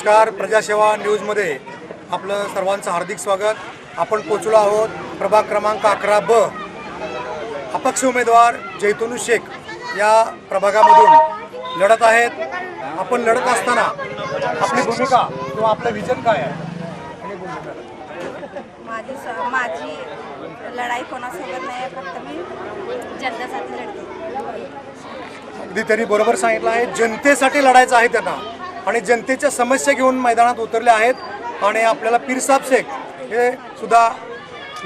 नमस्कार प्रजासेवा न्यूजमध्ये आपलं सर्वांचं हार्दिक स्वागत. आपण पोचलो आहोत प्रभाग क्रमांक अकरा ब. अपक्ष उमेदवार जैतुनू शेख या प्रभागामधून लढत आहेत. आपण लढत असताना आपली भूमिका किंवा आपलं विजन काय आहे? माझी माझी लढाई कोणासोबत नाही फक्त मी जनतेसाठी लढते. अगदी त्यांनी बरोबर सांगितलं आहे. जनतेसाठी लढायचं आहे त्यांना. आणि जनतेच्या समस्या घेऊन मैदानात उतरले आहेत आणि आपल्याला पीरसाब शेख हे सुद्धा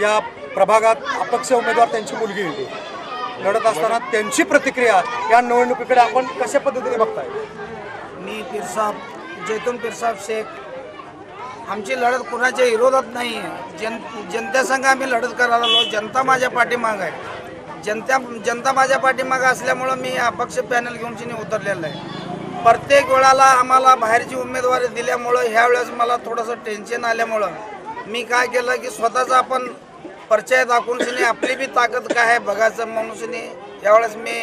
या प्रभागात अपक्ष उमेदवार त्यांची मुलगी होती लढत असताना त्यांची प्रतिक्रिया या निवडणुकीकडे आपण कशा पद्धतीने बघताय? मी पिरसाब जैतून पिरसाब शेख आमची लढत कुणाच्या विरोधात नाही आहे. जन जनतेसंग आम्ही लढत करायला आलो जनता माझ्या पाठीमाग आहे. जनता जनता माझ्या पाठीमाग असल्यामुळं मी अपक्ष पॅनल घेऊन चिनी उतरलेलं आहे. प्रत्येक वेळाला आम्हाला बाहेरची उमेदवारी दिल्यामुळं ह्या वेळेस मला थोडंसं टेन्शन आल्यामुळं मी काय केलं की स्वतःचा आपण परिचय दाखवून आपली बी ताकद काय आहे बघायचं म्हणून यावेळेस मी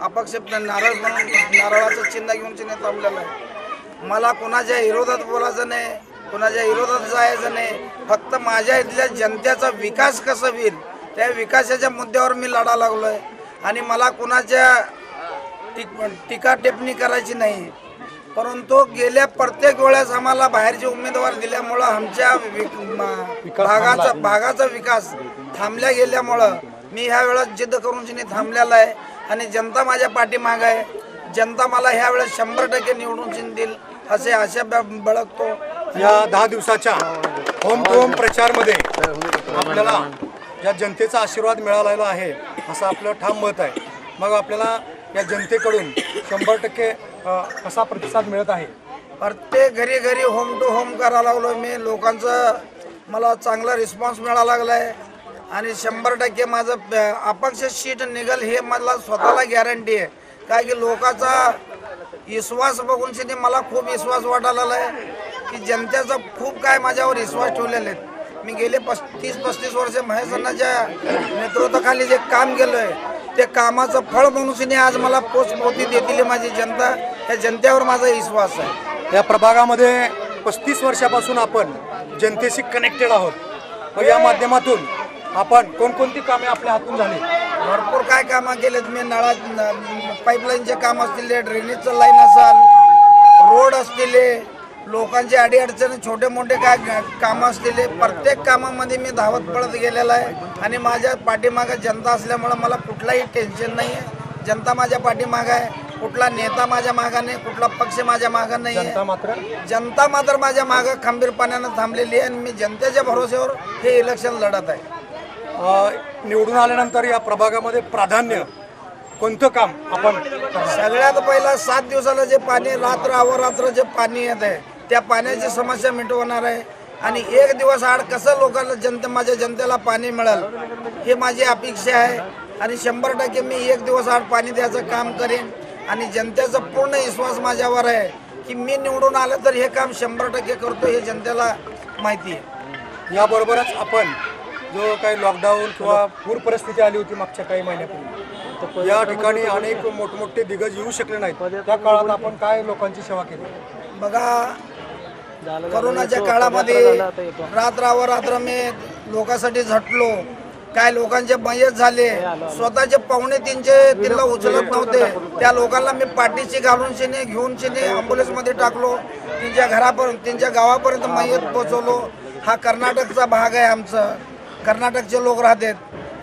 अपक्ष नारळ म्हणून नारळाचं चिन्ह घेऊन चिन्ह थांबलेलं आहे. मला कोणाच्या विरोधात बोलायचं नाही कोणाच्या विरोधात जायचं नाही फक्त माझ्या इथल्या जनतेचा विकास कसा होईल त्या विकासाच्या मुद्द्यावर मी लढा लागलो आहे आणि मला कोणाच्या टिक टीका टिप्पणी करायची नाही. परंतु गेल्या प्रत्येक वेळेस आम्हाला बाहेरचे उमेदवार दिल्यामुळं आमच्या भागाचा भागाचा विकास थांबल्या गेल्यामुळं मी ह्या वेळेस जिद्द करून जिने थांबलेला आहे आणि जनता माझ्या पाठीमाग आहे. जनता मला ह्या वेळेस शंभर टक्के निवडून देईल असे आशा ब- बाळगतो. या दहा दिवसाच्या होम टू होम प्रचारमध्ये आपल्याला या जनतेचा आशीर्वाद मिळालेला आहे असं आपलं ठाम मत आहे. मग आपल्याला या जनतेकडून शंभर टक्के कसा प्रतिसाद मिळत आहे? प्रत्येक घरी घरी होम टू होम करायला लागलो मी. लोकांचं मला चांगला रिस्पॉन्स मिळायला लागला आहे आणि शंभर टक्के माझं अपक्ष सीट निघल हे मला स्वतःला गॅरंटी आहे. काय की लोकांचा विश्वास बघून शिनी मला खूप विश्वास वाटायला आहे की जनतेचा खूप काय माझ्यावर विश्वास ठेवलेले आहेत. मी गेले पस्तीस पस्तीस वर्ष ज्या नेतृत्वाखाली जे काम केलं आहे ते कामाचं फळ म्हणून शिनी आज मला पोचपावती देतील माझी जनता त्या जनतेवर माझा विश्वास आहे. या प्रभागामध्ये पस्तीस वर्षापासून आपण जनतेशी कनेक्टेड आहोत. मग या माध्यमातून आपण कोणकोणती कामे आपल्या हातून झाली? भरपूर काय कामं केलेत. मी नळात पाईपलाईनचे काम असतील ड्रेनेजचं लाईन असाल रोड असतील लोकांची अडीअडचणी छोटे मोठे काय कामं असतील प्रत्येक कामामध्ये मी धावत पळत गेलेला आहे. आणि माझ्या पाठीमागं जनता असल्यामुळं मला कुठलाही टेन्शन नाही आहे जनता माझ्या पाठीमागं आहे. कुठला नेता माझ्या मागं नाही कुठला पक्ष माझ्या मागं नाही आहे जनता मात्र? जनता मात्र माझ्या मागं खंबीरपणानं थांबलेली आहे आणि मी जनतेच्या भरोश्यावर हे इलेक्शन लढत आहे. निवडून आल्यानंतर या प्रभागामध्ये प्राधान्य कोणतं काम आपण? सगळ्यात पहिला सात दिवसाला जे पाणी रात्र अवरात्र जे पाणी येत आहे त्या पाण्याची समस्या मिटवणार आहे. आणि एक दिवस आड कसं लोकांना जनते माझ्या जनतेला पाणी मिळेल हे माझी अपेक्षा आहे. आणि शंभर टक्के मी एक दिवस आड पाणी द्यायचं काम करेन. आणि जनतेचा पूर्ण विश्वास माझ्यावर आहे की मी निवडून आलं तर हे काम शंभर टक्के करतो हे जनतेला माहिती आहे. याबरोबरच आपण जो काही लॉकडाऊन किंवा पूर परिस्थिती आली होती मागच्या काही महिन्यापूर्वी या ठिकाणी अनेक मोठमोठे दिग्गज येऊ शकले नाहीत. त्या काळात आपण काय लोकांची सेवा केली? बघा करोनाच्या काळामध्ये रात्रावर रात्र मी लोकांसाठी झटलो. काय लोकांचे मयत झाले. स्वतःचे पाहुणे तीनचे तिला उचलत नव्हते. त्या लोकांना मी पाठीशी घालून शिने घेऊन शिने ॲम्ब्युलन्समध्ये टाकलो. त्यांच्या घरापर्यंत त्यांच्या गावापर्यंत मयत पोचवलो हा कर्नाटकचा भाग आहे आमचं. कर्नाटकचे लोक राहतात.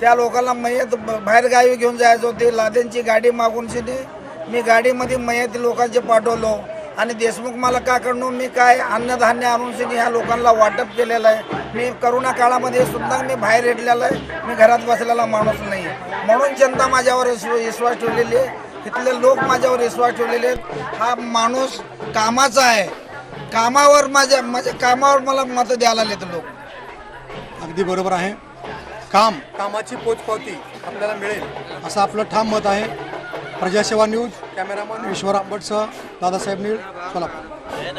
त्या लोकांना मयत ब- बाहेर गावी घेऊन जायचं होते. लादेनची गाडी मागून शिने मी गाडीमध्ये मयत लोकांचे पाठवलो. आणि देशमुख मला का कडून मी काय अन्नधान्य आणून शिनी ह्या लोकांना वाटप केलेलं आहे. मी करोना काळामध्ये सुद्धा मी बाहेर येतलेला आहे. मी घरात बसलेला माणूस नाही. आहे म्हणून जनता माझ्यावर विश्वास ठेवलेली आहे. तिथले लोक माझ्यावर विश्वास ठेवलेले आहेत. हा माणूस कामाचा आहे. कामावर माझ्या माझ्या कामावर मला मतं द्यायला आले लोक. अगदी बरोबर आहे. काम कामाची पोचपावती आपल्याला मिळेल असं आपलं ठाम मत आहे. प्रजासेवा न्यूज कॅमेरामन ईश्वर आंबटसह दादासाहेब नीळ सोलापूर.